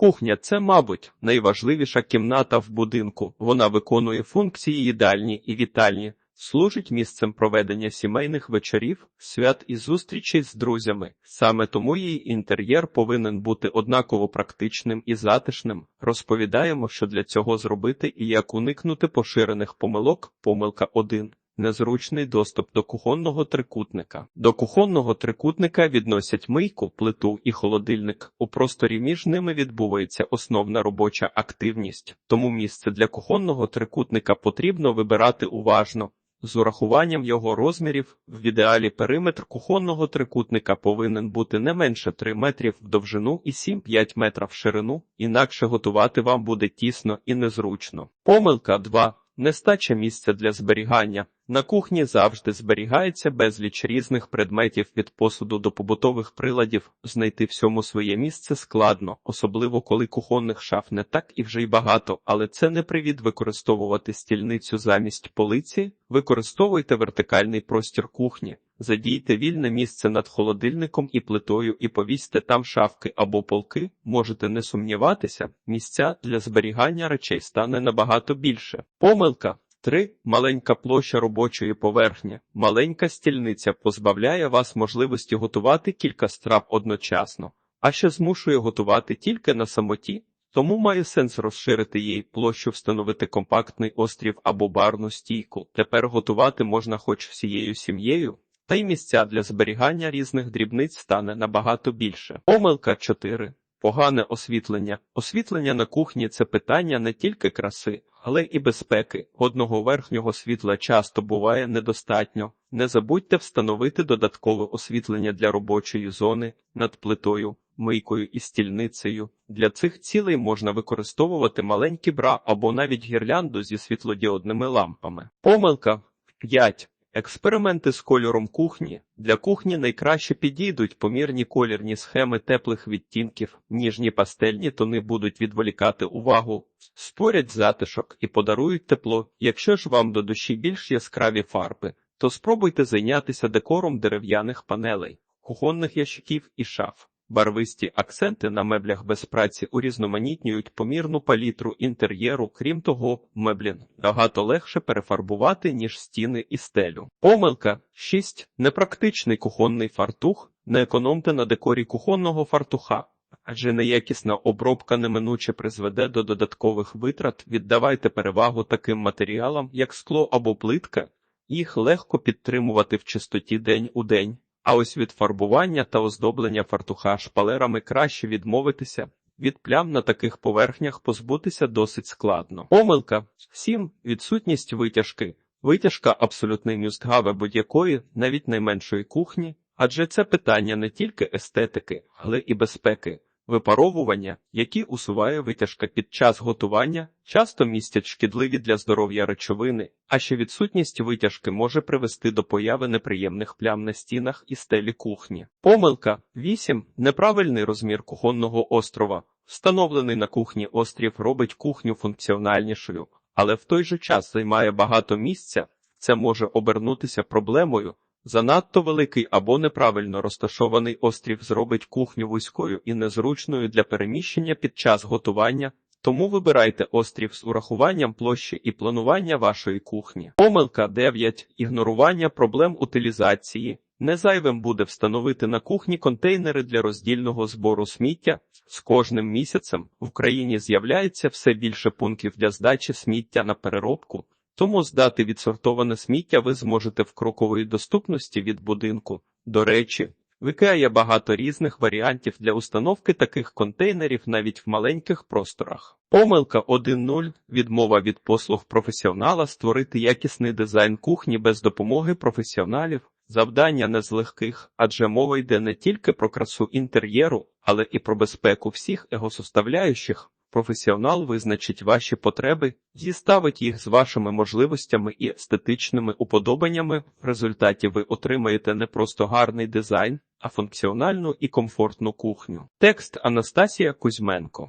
Кухня це, мабуть, найважливіша кімната в будинку. Вона виконує функції їдальні і вітальні, служить місцем проведення сімейних вечорів, свят і зустрічей з друзями. Саме тому її інтер'єр повинен бути однаково практичним і затишним. Розповідаємо, що для цього зробити і як уникнути поширених помилок. Помилка 1. Незручний доступ до кухонного трикутника. До кухонного трикутника відносять мийку, плиту і холодильник. У просторі між ними відбувається основна робоча активність, тому місце для кухонного трикутника потрібно вибирати уважно. З урахуванням його розмірів, в ідеалі периметр кухонного трикутника повинен бути не менше 3 метрів в довжину і 7-5 метрів в ширину, інакше готувати вам буде тісно і незручно. Помилка 2. Нестача місця для зберігання. На кухні завжди зберігається безліч різних предметів від посуду до побутових приладів. Знайти всьому своє місце складно, особливо коли кухонних шаф не так і вже й багато, але це не привід використовувати стільницю замість полиці. Використовуйте вертикальний простір кухні, задійте вільне місце над холодильником і плитою і повісьте там шафки або полки. Можете не сумніватися, місця для зберігання речей стане набагато більше. Помилка. 3. Маленька площа робочої поверхні. Маленька стільниця позбавляє вас можливості готувати кілька страв одночасно, а ще змушує готувати тільки на самоті. Тому має сенс розширити її площу, встановити компактний острів або барну стійку. Тепер готувати можна хоч всією сім'єю, та й місця для зберігання різних дрібниць стане набагато більше. Помилка 4. Погане освітлення. Освітлення на кухні це питання не тільки краси, але і безпеки. Одного верхнього світла часто буває недостатньо. Не забудьте встановити додаткове освітлення для робочої зони над плитою, мийкою і стільницею. Для цих цілей можна використовувати маленькі бра або навіть гірлянду зі світлодіодними лампами. Помилка 5. Експерименти з кольором кухні. Для кухні найкраще підійдуть помірні колірні схеми теплих відтінків, ніжні пастельні тони будуть відволікати увагу, створять затишок і подарують тепло. Якщо ж вам до душі більш яскраві фарби, то спробуйте зайнятися декором дерев'яних панелей, кухонних ящиків і шаф. Барвисті акценти на меблях без праці урізноманітнюють помірну палітру інтер'єру, крім того, меблі багато легше перефарбувати, ніж стіни і стелю. Помилка 6. Непрактичний кухонний фартух. Не економте на декорі кухонного фартуха. Адже неякісна обробка неминуче призведе до додаткових витрат, віддавайте перевагу таким матеріалам, як скло або плитка, їх легко підтримувати в чистоті день у день. А ось від фарбування та оздоблення фартуха шпалерами краще відмовитися. Від плям на таких поверхнях позбутися досить складно. Помилка 7. Відсутність витяжки. Витяжка абсолютний мюстгаве будь-якої, навіть найменшої кухні, адже це питання не тільки естетики, але і безпеки. Випаровування, які усуває витяжка під час готування, часто містять шкідливі для здоров'я речовини, а ще відсутність витяжки може привести до появи неприємних плям на стінах і стелі кухні. Помилка 8. Неправильний розмір кухонного острова. Встановлений на кухні острів робить кухню функціональнішою, але в той же час займає багато місця. Це може обернутися проблемою. Занадто великий або неправильно розташований острів зробить кухню вузькою і незручною для переміщення під час готування, тому вибирайте острів з урахуванням площі і планування вашої кухні. Помилка 9. Ігнорування проблем утилізації. Незайвим буде встановити на кухні контейнери для роздільного збору сміття. З кожним місяцем в Україні з'являється все більше пунктів для здачі сміття на переробку. Тому здати відсортоване сміття ви зможете в кроковій доступності від будинку. До речі, в IKEA є багато різних варіантів для установки таких контейнерів навіть в маленьких просторах. Помилка 1.0. Відмова від послуг професіонала створити якісний дизайн кухні без допомоги професіоналів. Завдання не з легких, адже мова йде не тільки про красу інтер'єру, але і про безпеку всіх егосоставляючих. Професіонал визначить ваші потреби, зіставить їх з вашими можливостями і естетичними уподобаннями. В результаті ви отримаєте не просто гарний дизайн, а функціональну і комфортну кухню. Текст Анастасія Кузьменко